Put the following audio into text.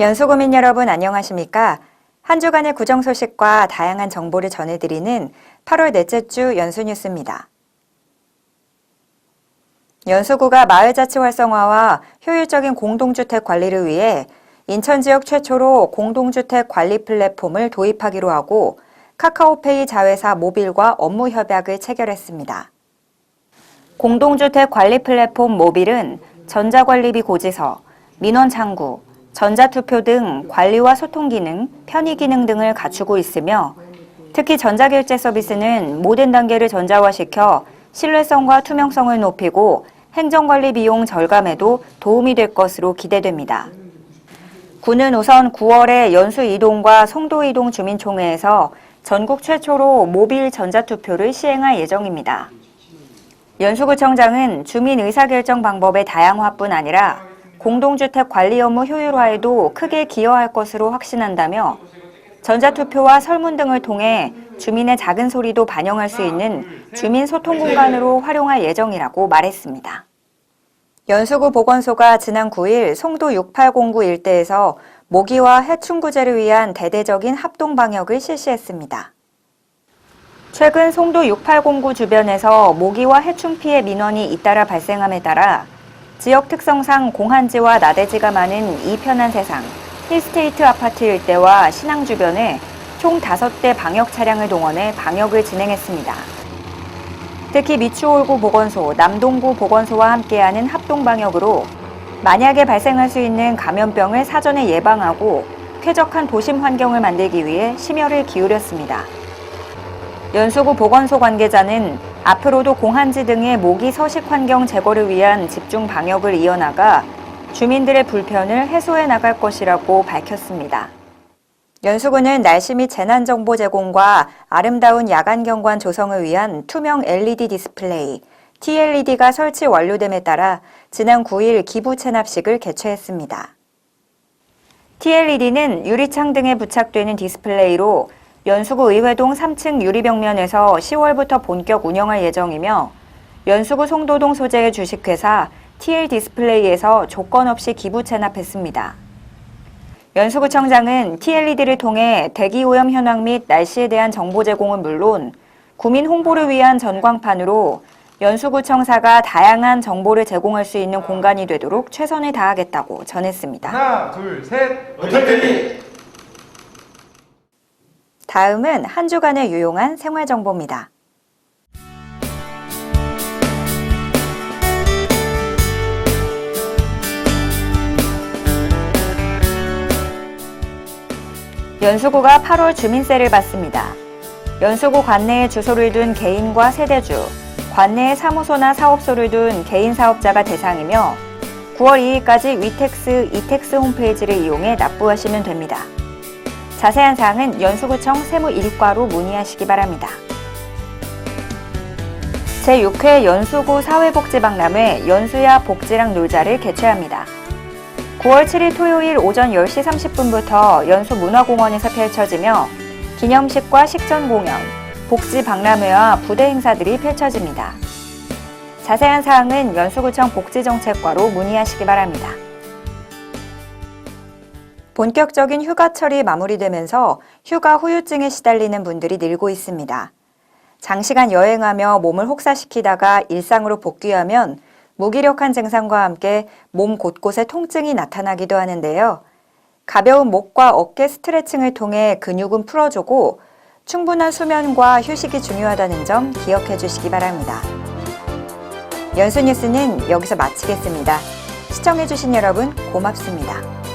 연수구민 여러분 안녕하십니까? 한 주간의 구정 소식과 다양한 정보를 전해드리는 8월 넷째 주 연수 뉴스입니다. 연수구가 마을자치 활성화와 효율적인 공동주택 관리를 위해 인천 지역 최초로 공동주택 관리 플랫폼을 도입하기로 하고 카카오페이 자회사 모빌과 업무 협약을 체결했습니다. 공동주택 관리 플랫폼 모빌은 전자관리비 고지서, 민원 창구, 전자투표 등 관리와 소통 기능, 편의 기능 등을 갖추고 있으며 특히 전자결제 서비스는 모든 단계를 전자화시켜 신뢰성과 투명성을 높이고 행정관리 비용 절감에도 도움이 될 것으로 기대됩니다. 구는 우선 9월에 연수 이동과 송도 이동 주민총회에서 전국 최초로 모빌 전자투표를 시행할 예정입니다. 연수구청장은 주민 의사결정 방법의 다양화뿐 아니라 공동주택 관리 업무 효율화에도 크게 기여할 것으로 확신한다며 전자투표와 설문 등을 통해 주민의 작은 소리도 반영할 수 있는 주민 소통 공간으로 활용할 예정이라고 말했습니다. 연수구 보건소가 지난 9일 송도 6809 일대에서 모기와 해충구제를 위한 대대적인 합동 방역을 실시했습니다. 최근 송도 6809 주변에서 모기와 해충 피해 민원이 잇따라 발생함에 따라 지역 특성상 공한지와 나대지가 많은 이 편한 세상, 힐스테이트 아파트 일대와 신항 주변에 총 5대 방역 차량을 동원해 방역을 진행했습니다. 특히 미추홀구 보건소, 남동구 보건소와 함께하는 합동 방역으로 만약에 발생할 수 있는 감염병을 사전에 예방하고 쾌적한 도심 환경을 만들기 위해 심혈을 기울였습니다. 연수구 보건소 관계자는 앞으로도 공한지 등의 모기 서식 환경 제거를 위한 집중 방역을 이어나가 주민들의 불편을 해소해 나갈 것이라고 밝혔습니다. 연수구는 날씨 및 재난 정보 제공과 아름다운 야간 경관 조성을 위한 투명 LED 디스플레이 TLED가 설치 완료됨에 따라 지난 9일 기부 체납식을 개최했습니다. TLED는 유리창 등에 부착되는 디스플레이로 연수구 의회동 3층 유리벽면에서 10월부터 본격 운영할 예정이며 연수구 송도동 소재의 주식회사 TL 디스플레이에서 조건 없이 기부 체납했습니다. 연수구청장은 TLED를 통해 대기 오염 현황 및 날씨에 대한 정보 제공은 물론 구민 홍보를 위한 전광판으로 연수구청사가 다양한 정보를 제공할 수 있는 공간이 되도록 최선을 다하겠다고 전했습니다. 하나, 둘, 셋. 어떻게 다음은 한 주간의 유용한 생활 정보입니다. 연수구가 8월 주민세를 받습니다. 연수구 관내에 주소를 둔 개인과 세대주, 관내에 사무소나 사업소를 둔 개인 사업자가 대상이며 9월 2일까지 위텍스 이텍스 홈페이지를 이용해 납부하시면 됩니다. 자세한 사항은 연수구청 세무1과로 문의하시기 바랍니다. 제6회 연수구 사회복지박람회 연수야 복지랑 놀자를 개최합니다. 9월 7일 토요일 오전 10시 30분부터 연수문화공원에서 펼쳐지며 기념식과 식전 공연, 복지 박람회와 부대 행사들이 펼쳐집니다. 자세한 사항은 연수구청 복지정책과로 문의하시기 바랍니다. 본격적인 휴가철이 마무리되면서 휴가 후유증에 시달리는 분들이 늘고 있습니다. 장시간 여행하며 몸을 혹사시키다가 일상으로 복귀하면 무기력한 증상과 함께 몸 곳곳에 통증이 나타나기도 하는데요. 가벼운 목과 어깨 스트레칭을 통해 근육은 풀어주고 충분한 수면과 휴식이 중요하다는 점 기억해 주시기 바랍니다. 연수 뉴스는 여기서 마치겠습니다. 시청해 주신 여러분 고맙습니다.